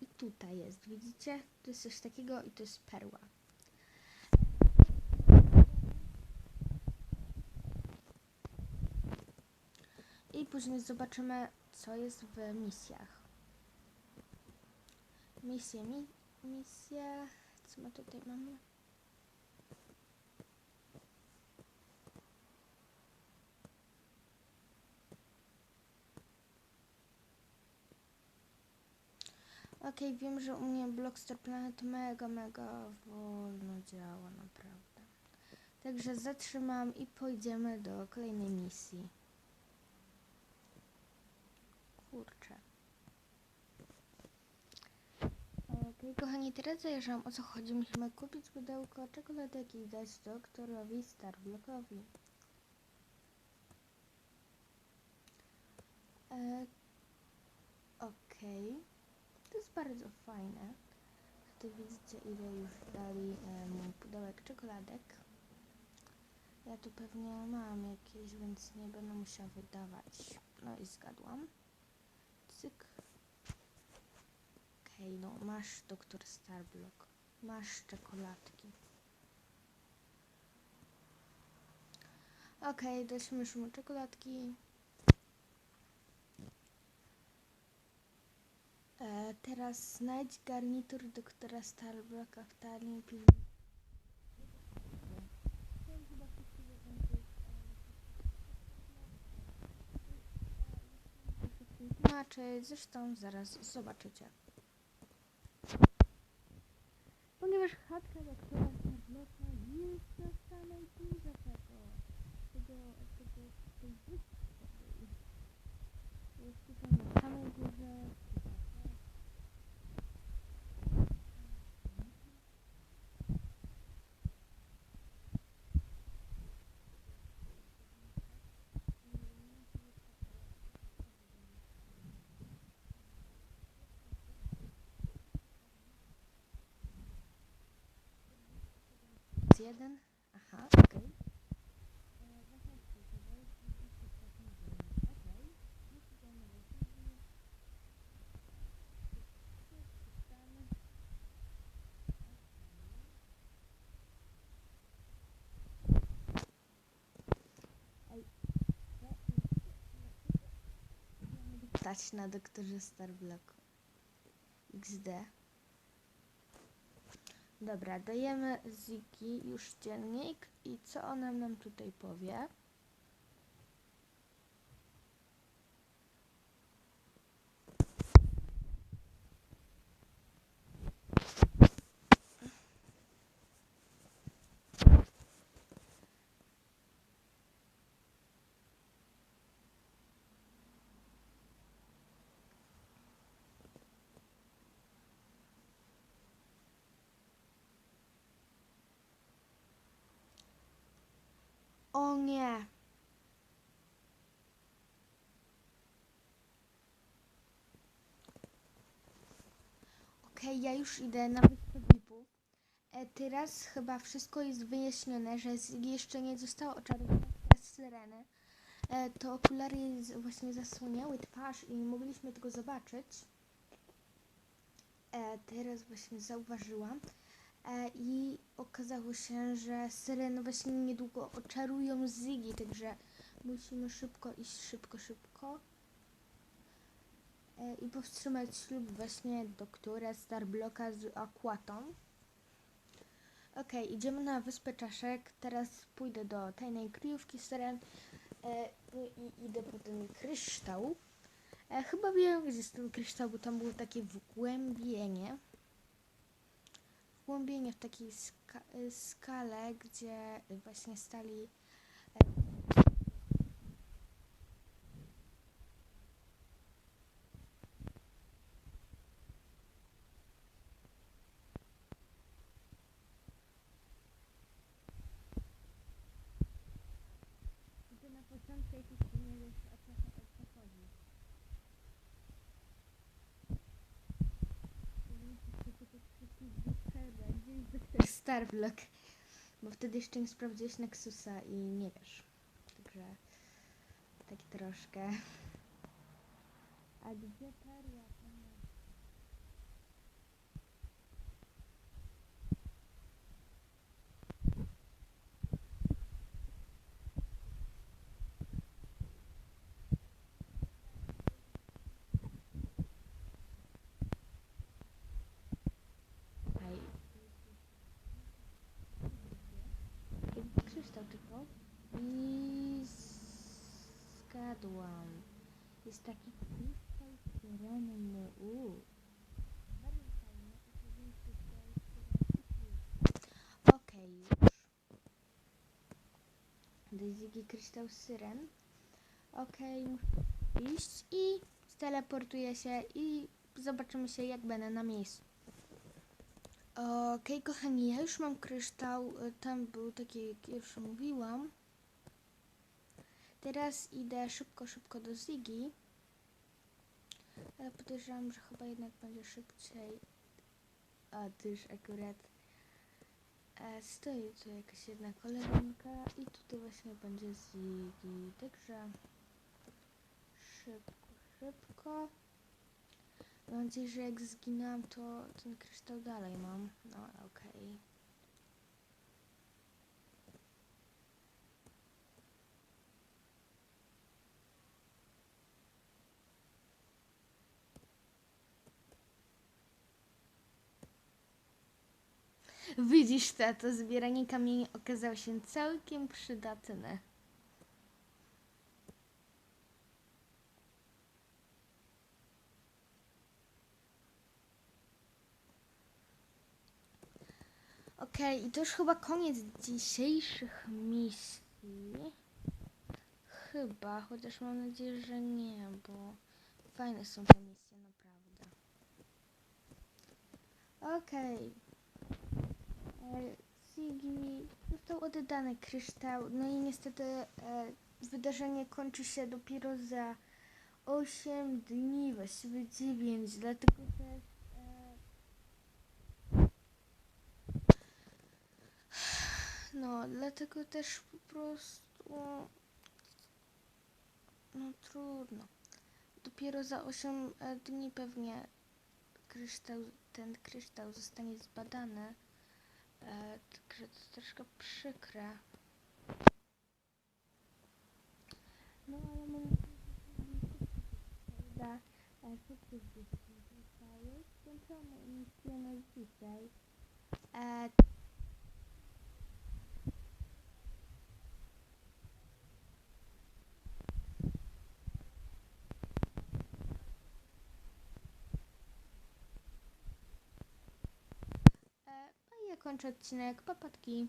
i tutaj jest. Widzicie? To jest coś takiego i to jest perła. I później zobaczymy, co jest w misjach. Misje, mi, misje. Co my tutaj mamy? Okej, wiem, że u mnie Blockstar Planet mega, mega wolno działa, naprawdę. Także zatrzymam i pójdziemy do kolejnej misji. Kurczę. Okej, kochani, teraz zajrzałam o co chodzi. Musimy kupić pudełko czekoladek i dać doktorowi Starblockowi. E, Okej. To jest bardzo fajne. Tutaj widzicie ile już dali mu pudełek czekoladek. Ja tu pewnie mam jakieś, więc nie będę musiała wydawać. No i zgadłam. Cyk. Okej, no masz doktor Starblock. Masz czekoladki. Okej, daliśmy już mu czekoladki. E, teraz znajdź garnitur doktora Starblocka w talii pilnicy. Tłumaczyć, zresztą zaraz zobaczycie. Ponieważ chatka doktora Starblocka jest na samej górze tego, tego, tego, tej wyspy. Jest tutaj na samej górze. Jeden. Aha, okej. Stać na doktorze Starblock. XD. Dobra, dajemy Ziggy już dziennik i co ona nam tutaj powie? O nie! Okej, ja już idę na VIP-u. E, teraz chyba wszystko jest wyjaśnione, że jeszcze nie została oczarowana przez syreny. E, to okulary właśnie zasłaniały twarz i mogliśmy tego zobaczyć. E, teraz właśnie zauważyłam. E, I okazało się, że syreny właśnie niedługo oczarują Ziggy, także musimy szybko iść, szybko, szybko. E, I powstrzymać ślub właśnie doktora Starblocka z Aquatą. Okej, idziemy na wyspę czaszek. Teraz pójdę do tajnej kryjówki syren e, no i idę po ten kryształ. Chyba wiem, gdzie jest ten kryształ, bo tam było takie wgłębienie wgłębienie w takiej ska skale, gdzie właśnie stali nie wiesz o co, o co chodzi. Starblock. Bo wtedy jeszcze nie sprawdziłeś Nexusa i nie wiesz. Także taki troszkę. A gdzie perła? Jest taki krystal korony. Okej, już. Dezigi kryształ syren. Okej, okay, muszę iść i teleportuję się i zobaczymy się jak będę na miejscu. Okej, okay, kochani, ja już mam kryształ. Tam był taki, jak już mówiłam. Teraz idę szybko, szybko do Ziggy. Ale podejrzewam, że chyba jednak będzie szybciej. A też akurat e, stoi tu jakaś jedna koleżanka i tutaj właśnie będzie Ziggy. Także szybko, szybko. Mam nadzieję, że jak zginęłam, to ten kryształ dalej mam. No, okej. Widzisz, to zbieranie kamieni okazało się całkiem przydatne. Okej, i to już chyba koniec dzisiejszych misji. Chyba, chociaż mam nadzieję, że nie, bo fajne są te misje, naprawdę. Okej. E, Ziggy został oddany kryształ, no i niestety e, wydarzenie kończy się dopiero za 8 dni, właściwie 9, dlatego też e, No, dlatego też po prostu. No trudno. Dopiero za 8 e, dni pewnie kryształ, ten kryształ zostanie zbadany. E, także to troszkę przykre. No ale mam nadzieję, że się uda e, szybko zbierać kryształy. Skończyłam misję na dzisiaj. E, E, No i ja kończę odcinek. Papatki.